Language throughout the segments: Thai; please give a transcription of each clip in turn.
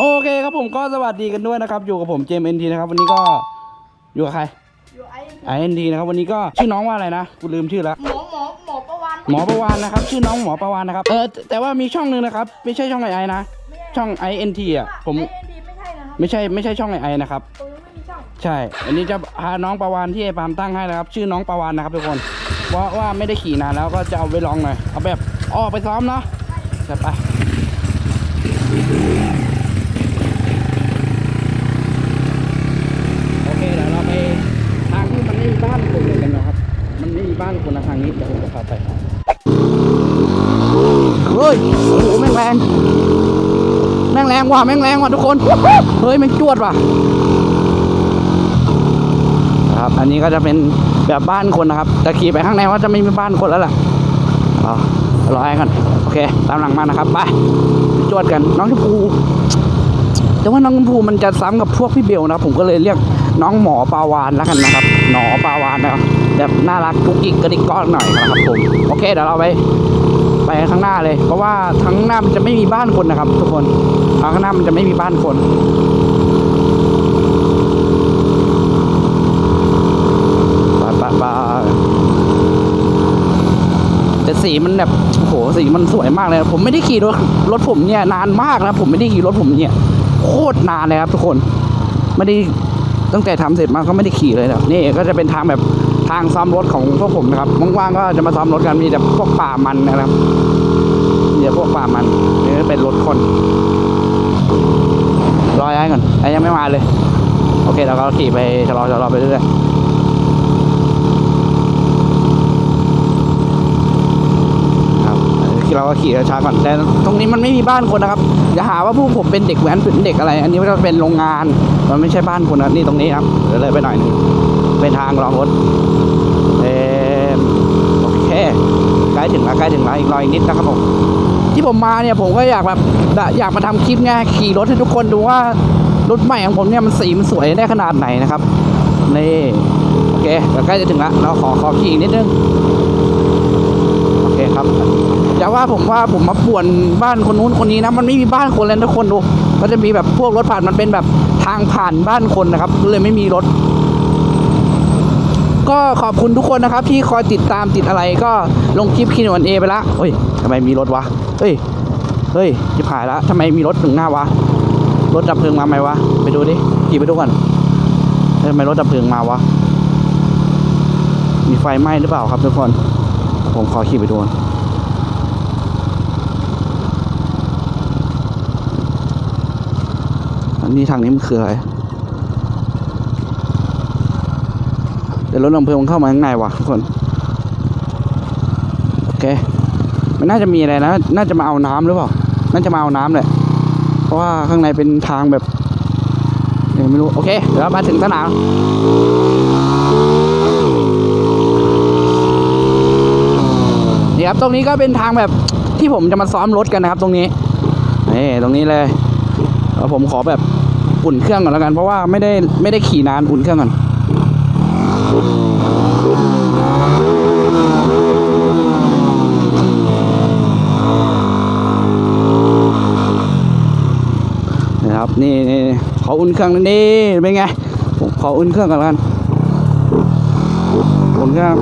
โอเคครับผมก็สวัสดีกันด้วยนะครับ อยู่กับผมเจมเอ็นทีนะครับ วันนี้ก็อยู่กับใครอยู่ไอ้ไอเอ็นทีนะครับ วันนี้ก็ชื่อน้องว่าอะไรนะกูลืมชื่อแล้วหมอหมอหมอประวันหมอประวานนะครับ ชื่อน้องหมอประวานนะครับ เออแต่แต่ว่ามีช่องหนึ่งนะครับ ไม่ใช่ช่องไอไอนะไม่ใช่ช่องไอเอ็นทีอะผม ไอ้เอ็นดีไม่ใช่นะครับไม่ใช่ไม่ใช่ช่องไอไอนะครับผมยังไม่มีช่องใช่ อันนี้จะพาน้องประวานที่ไอปาล์มตั้งให้นะครับ ชื่อน้องประวานนะครับทุกคนเพราะว่าไม่ได้ขี่นานแล้วก็จะเอาไปลองหน่อย เอาแบบอ้อไปซ้อมเนาะจัดไป โอเคเดี๋ยวเราไปทางที่มันไม่มีบ้านคนเลยกันนะครับ มันไม่มีบ้านคนนะทางนี้เดี๋ยวผมจะพาไป เฮ้ย โอ้โหแม่งแรง แม่งแรงว่ะแม่งแรงว่ะทุกคน เฮ้ยแม่งจวดว่ะครับ อันนี้ก็จะเป็นแบบบ้านคนนะครับ แต่ขี่ไปข้างในว่าจะไม่มีบ้านคนแล้วล่ะรอให้กันโอเค ตามหลังมานะครับ ไปจวดกัน น้องชมพูแต่ว่าน้องชมพูมันจะซ้ำกับพวกพี่เบลนะครับผมก็เลยเรียกน้องหมอปาวานแล้วกันนะครับ หนอปาวานนะครับแบบน่ารักกุ๊กกิ๊กกระดิกก้อนหน่อยนะครับผม โอเคเดี๋ยวเราไป ไปข้างหน้าเลย เพราะว่าทางหน้ามันจะไม่มีบ้านคนนะครับ ทุกคนทางข้างหน้ามันจะไม่มีบ้านคนปไปไปะแต่สีมันแบบโอ้โหสีมันสวยมากเลย ผมไม่ได้ขี่รถรถผมเนี่ยนานมากนะผมไม่ได้ขี่รถผมเนี่ย โคตรนานเลยครับ ทุกคนไม่ได้ตั้งแต่ทำเสร็จมาก็ไม่ได้ขี่เลยนะนี่ก็จะเป็นทางแบบทางซ้อมรถของพวกผมนะครับว่างๆก็จะมาซ้อมรถกันมีแต่พวกป่ามันนะครับ มีแต่พวกป่ามันนี่เป็นรถคนรอไอ้ก่อนไอ้ยังไม่มาเลย โอเคเราก็ขี่ไปชะลอชะลอไปเรื่อยครับเราก็ขี่ช้าก่อนแต่ตรงนี้มันไม่มีบ้านคนนะครับอย่าหาว่าพวกผมเป็นเด็กแว้นเป็นเด็กอะไร อันนี้ก็เป็นโรงงาน มันไม่ใช่บ้านคนนะนี่ตรงนี้ครับเดี๋ยวเลยไปหน่อยนึงเป็นทางรองรถเอมโอเค ล้ถึงแล้วใกล้ถึงแล้วอีกรออีกนิดนะครับผมที่ผมมาเนี่ยผมก็อยากแบบอยากมาทำคลิปไงขี่รถให้ทุกคนดูว่ารถใหม่ของผมเนี่ยมันสีมันสวยได้ขนาดไหนนะครับนี่โอเคเดี๋ยวใกล้จะถึงล้วเราขอขอขี่อีกนิดนึงโอเคครับอย่าว่าผมว่าผมมาป่วนบ้านคนนู้นคนนี้นะมันไม่มีบ้านคนเลยนะทุกคนดูก็จะมีแบบพวกรถผ่านมันเป็นแบบทางผ่านบ้านคนนะครับเลยไม่มีรถ ก็ขอบคุณทุกคนนะครับ ที่คอยติดตามติดอะไรก็ลงคลิปคินวันเอไปละเฮ้ยทำไมมีรถวะเฮ้ยเฮ้ยจิบหายละทำไมมีรถถึงหน้าวะรถดับเพลิงมาไหมวะไปดูดิขี่ไปดูก่อนทำไมรถดับเพลิงมาวะมีไฟไหม้หรือเปล่าครับทุกคน ผมขอขี่ไปดูกันนี้ทางนี้มันคืออะไร ดี๋ยวรถลำเพลิงมันเข้ามาข้างในว่ะทุกคน โอเค มันน่าจะมีอะไรนะ น่าจะมาเอาน้ำหรือเปล่า น่าจะมาเอาน้ำแหละ เพราะว่าข้างในเป็นทางแบบเดี๋ยไม่รู้ โอเค เดี๋ยวมาถึงสนามนี่ครับ ตรงนี้ก็เป็นทางแบบที่ผมจะมาซ้อมรถกันนะครับ ตรงนี้นี่ตรงนี้เลยผมขอแบบอุ่นเครื่องก่อนแล้วกัน เพราะว่าไม่ได้ไม่ได้ขี่นานอุ่นเครื่องก่อน ขออุ่นเครื่องนิดนี่เป็นไงผมขออุ่นเครื่องก่อนกันอุ่นเครื่อง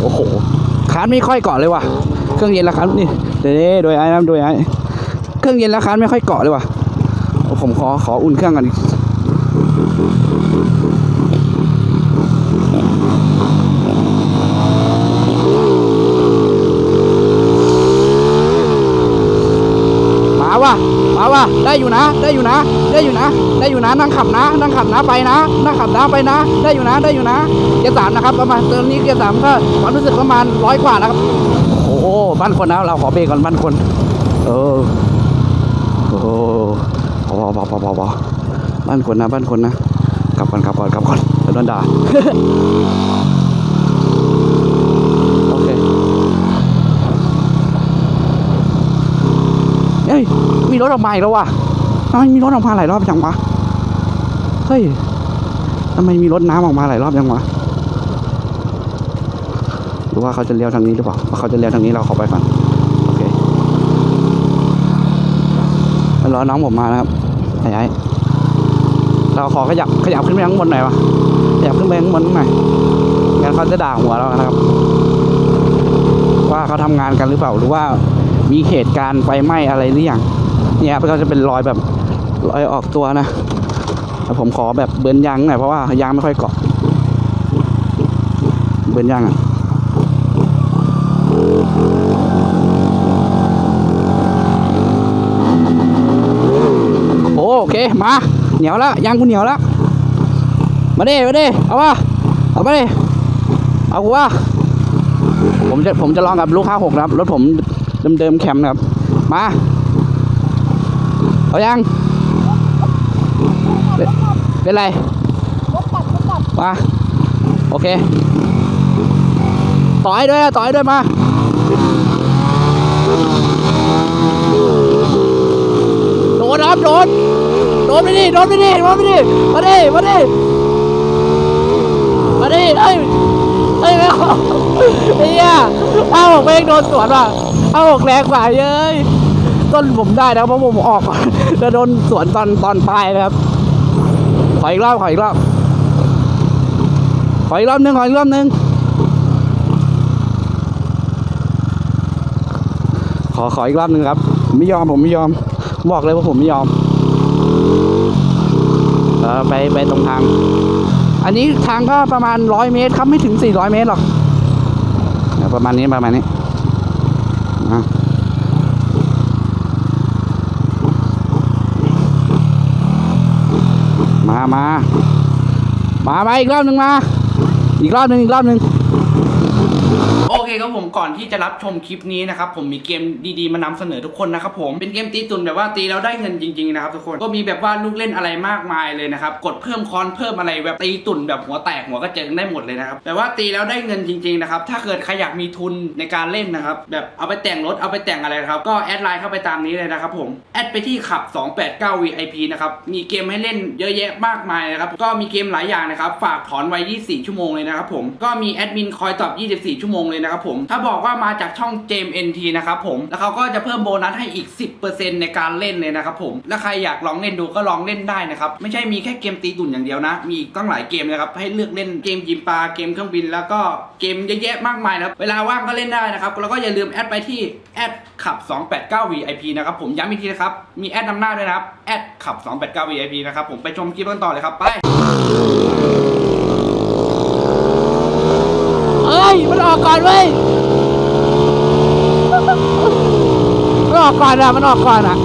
โอ้โหคานไม่ค่อยเกาะเลยว่ะเครื่องเย็นละคันนี่เดี๋ยวโดยไอ้นะโดยไอ้เครื่องเย็นละคันไม่ค่อยเกาะเลยว่ะผมขอขออุ่นเครื่องกัน มาว่ะ่ะ ได้อยู่นะ ได้อยู่นะ ได้อยู่นะ ได้อยู่นะ นั่งขับนะ นั่งขับนะไปนะ นั่งขับนะไปนะ ได้อยู่นะ ได้อยู่นะ เกียร์สามนะครับ ประมาณตอนนี้เกียร์สามก็ความรู้สึกประมาณร้อยกว่านะครับ โอ้โหบ้านคนนะเราขอเบรกก่อนบ้านคน เออ โอ้พอพอพอพอพอพอบ้านคนนะ บ้านคนนะ กลับก่อนกลับก่อนกลับก่อนเดี๋ยวโดนด่า โอเค เฮ้ย มีรถออกมาอีกแล้วว่ะทำไมมีรถออกมาหลายรอบจังวะ เฮ้ยทำไมมีรถน้ำออกมาหลายรอบจังวะรือว่าเขาจะเลี้ยวทางนี้หรือเปล่าว่าเขาจะเลี้ยวทางนี้เราขอไปก่อนโอเครอน้องผมมานะครับไอ้ไอ้เราขอขยับขยับขึ้นไปข้างบนหน่อยวะขยับขึ้นไปข้างบนหน่อยงั้นเขาจะด่าหัวเรานะครับ ว่าเขาทำงานกันหรือเปล่าหรือว่ามีเหตุการณ์ไฟไหม้อะไรหรือยัง เนี่ยครับก็จะเป็นรอยแบบรอยออกตัวนะแต่ผมขอแบบเบิร์นยางหน่อยเพราะว่ายางไม่ค่อยเกาะเบิร์นยางอะโอเคมาเหนียวแล้วยางกูเหนียวแล้วมาดิมาดิเอาวะเอามาดิเอากูวะผมจะผมจะลองกับลูกห้าหกนะครับรถผมเดิมๆแคมนะครับมา เอายัง เป็นไรปัดรถปัดมาโอเค ต่อยด้วยต่อยด้วยมาโดนครับโดนโดนไปดิโดนไปดิโดนไปดิมาดิมาดิมาดิเฮ้ยเฮ้ยไม่เอาไอ้เหี้ยถ้าผมเองโดนสวนว่ะถ้าผมแรงกว่าเย้ย ต้นผมได้นะเพราะผมออกจะโดนสวนตอนตอนปลายนะครับ ขออีกรอบขออีกรอบขออีกรอบหนึงขออีกรอบหนึงขอขออีกรอบหนึงครับ ไม่ยอมผมไม่ยอม บอกเลยว่าผมไม่ยอมเออไปไปตรงทาง อันนี้ทางก็ประมาณร้อยเมตรครับไม่ถึงสี่ร้อยเมตรหรอกประมาณนี้ประมาณนี้ มามามามาอีกรอบหนึ่งมา อีกรอบหนึ่งอีกรอบหนึ่ง เคครับผมก่อนที่จะรับชมคลิปนี้นะครับผมมีเกมดีๆมานำเสนอทุกคนนะครับผมเป็นเกมตีตุนแบบว่าตีแล้วได้เงินจริงๆนะครับทุกคนก็มีแบบว่าลูกเล่นอะไรมากมายเลยนะครับกดเพิ่มคอนเพิ่มอะไรแบบตีตุนแบบหัวแตกหัวกระเจิงได้หมดเลยนะครับแต่ว่าตีแล้วได้เงินจริงๆนะครับถ้าเกิดใครอยากมีทุนในการเล่นนะครับแบบเอาไปแต่งรถเอาไปแต่งอะไรครับก็แอดไลน์เข้าไปตามนี้เลยนะครับผมแอดไปที่ขับ 289 VIP นะครับมีเกมให้เล่นเยอะแยะมากมายนะครับก็มีเกมหลายอย่างนะครับฝากถอนไว้ 24 ชั่วโมงเลยนะครับผมก็มีแอดมินคอยตอบ 24 ชั่วโมงเลยนะครับผม ถ้าบอกว่ามาจากช่องเจม NT นะครับผม แล้วเขาก็จะเพิ่มโบนัสให้อีก 10%ในการเล่นเลยนะครับผม แล้วใครอยากลองเล่นดูก็ลองเล่นได้นะครับ ไม่ใช่มีแค่เกมตีตุ่นอย่างเดียวนะ มีอีกตั้งหลายเกมนะครับ ให้เลือกเล่นเกมยิมปลา เกมเครื่องบิน แล้วก็เกมเยอะแยะมากมายนะครับเวลาว่างก็เล่นได้นะครับ แล้วก็อย่าลืมแอดไปที่แอดขับ 289 VIP นะครับผม ย้ำอีกทีนะครับ มีแอดนำหน้าด้วยนะครับแอดขับ 289 VIP นะครับผม ไปชมคลิปกันต่อเลยครับ ไป เออกก่อนเว้ยมันออกก่อนอะมันออกก่อนอะ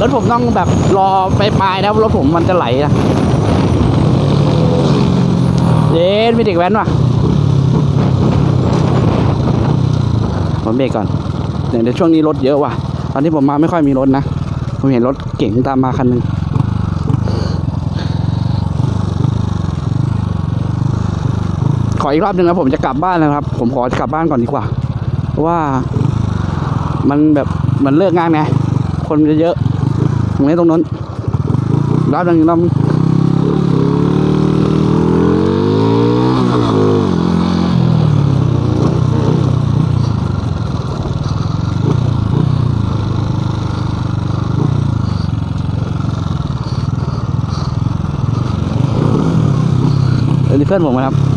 รถผมต้องแบบรอไปปลายนะรถผมมันจะไหลนะเย็นมีเด็กแว้นว่ะผมเบรกก่อนเดี๋ยวในช่วงนี้รถเยอะว่ะ ตอนที่ผมมาไม่ค่อยมีรถนะ ผมเห็นรถเก่งตามมาคันหนึ่ง ออีกรอบหนึ่งนะผมจะกลับบ้านนะครับ ผมขอกลับบ้านก่อนดีกว่า เพราะว่ามันแบบมันเลิกงานไงคนจะเยอะตรงนี้ตรงนั้นรอบหนึ่งรอบหนึ่งเดี๋ยวนี้เพื่อนผมนะครับ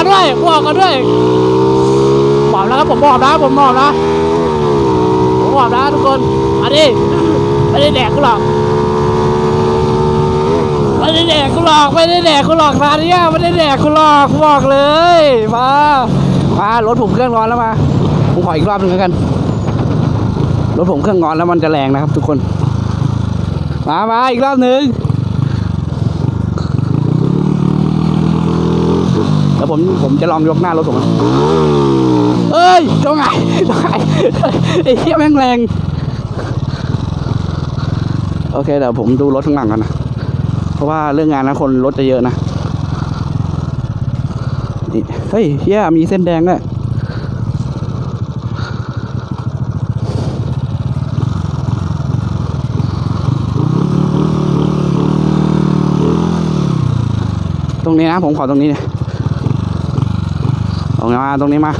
กูออกก่อนด้วยกูอกก่อนด้วยบอกแล้วครับผมบอกนะผมบอกนะผมบอกนะทุกคนมาดิไม่ได้แดกกูหรอกไม่ได้แดกกูหรอกไม่ได้แดกกูหรอกร้านเนี้ยไม่ได้แดกกูหรอกบอกเลยมามารถผมเครื่องร้อนแล้วมาผมขออีกรอบหนึ่งแล้วกันรถผมเครื่องร้อนแล้วมันจะแรงนะครับ ทุกคน มามาอีกรอบหนึ่ง ผมผมจะลองยกหน้ารถผมเอ้ยเจ้ไงเจ้าไงไอ้เหี้ยแม่งแรง โอเคเดี๋ยวผมดูรถข้างหลังกันนะ เพราะว่าเรื่องงานนะคนรถจะเยอะนะนี่เฮ้ยเฮียมีเส้นแดงด้วยตรงนี้นะผมขอตรงนี้เนี่ย รงนี้มาตรงนี้มา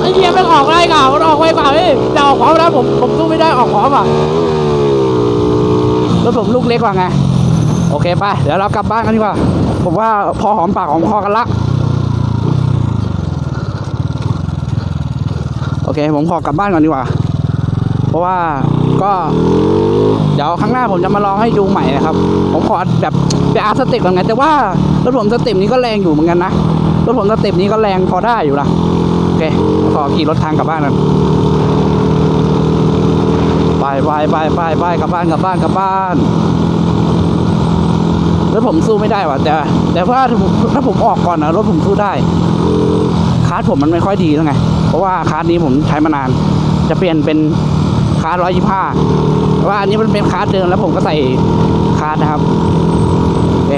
ไอ้เหี้ยไม่ออกได้ก่ามันออกไวกว่าพี่จะออกพร้อมนะผมผมสู้ไม่ได้ออกพร้อมอะแล้วผมลูกเล็กกว่าไง โอเคไปเดี๋ยวเรากลับบ้านกันดีกว่า ผมว่าพอหอมปากหอมคอกันละ โอเค ผมขอกลับบ้านก่อนดีกว่า เพราะว่าก็เดี๋ยวครั้งหน้าผมจะมาลองให้ดูใหม่นะครับ ผมขอแบบไปอาร์สเต็ปก่อนไงแต่ว่ารถผมสเต็ปนี้ก็แรงอยู่เหมือนกันนะรถผมสเต็ปนี้ก็แรงพอได้อยู่นะโอเคขอขี่รถทางกลับบ้านกันไปไปไปไปไปกลับบ้านกลับบ้านกลับบ้านรถผมสู้ไม่ได้ว่ะแต่ แต่ว่าถ้าผมถ้าผมออกก่อนนะรถผมสู้ได้คาร์ดผมมันไม่ค่อยดีแล้วไง เพราะว่าคาร์ดนี้ผมใช้มานาน จะเปลี่ยนเป็นคาร์ดร้อยยี่ห้าว่าอันนี้มันเป็นคาร์ดเดิมแล้วผมก็ใส่คาร์ดนะครับโอเค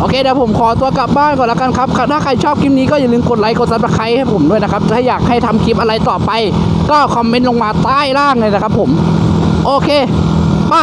โอเคเดี๋ยวผมขอตัวกลับบ้านก่อนแล้วกันครับ ถ้าใครชอบคลิปนี้ก็อย่าลืมกดไลค์กดซับสไครต์ให้ผมด้วยนะครับ ถ้าอยากให้ทำคลิปอะไรต่อไป ก็คอมเมนต์ลงมาใต้ล่างเลยนะครับผม โอเค ไป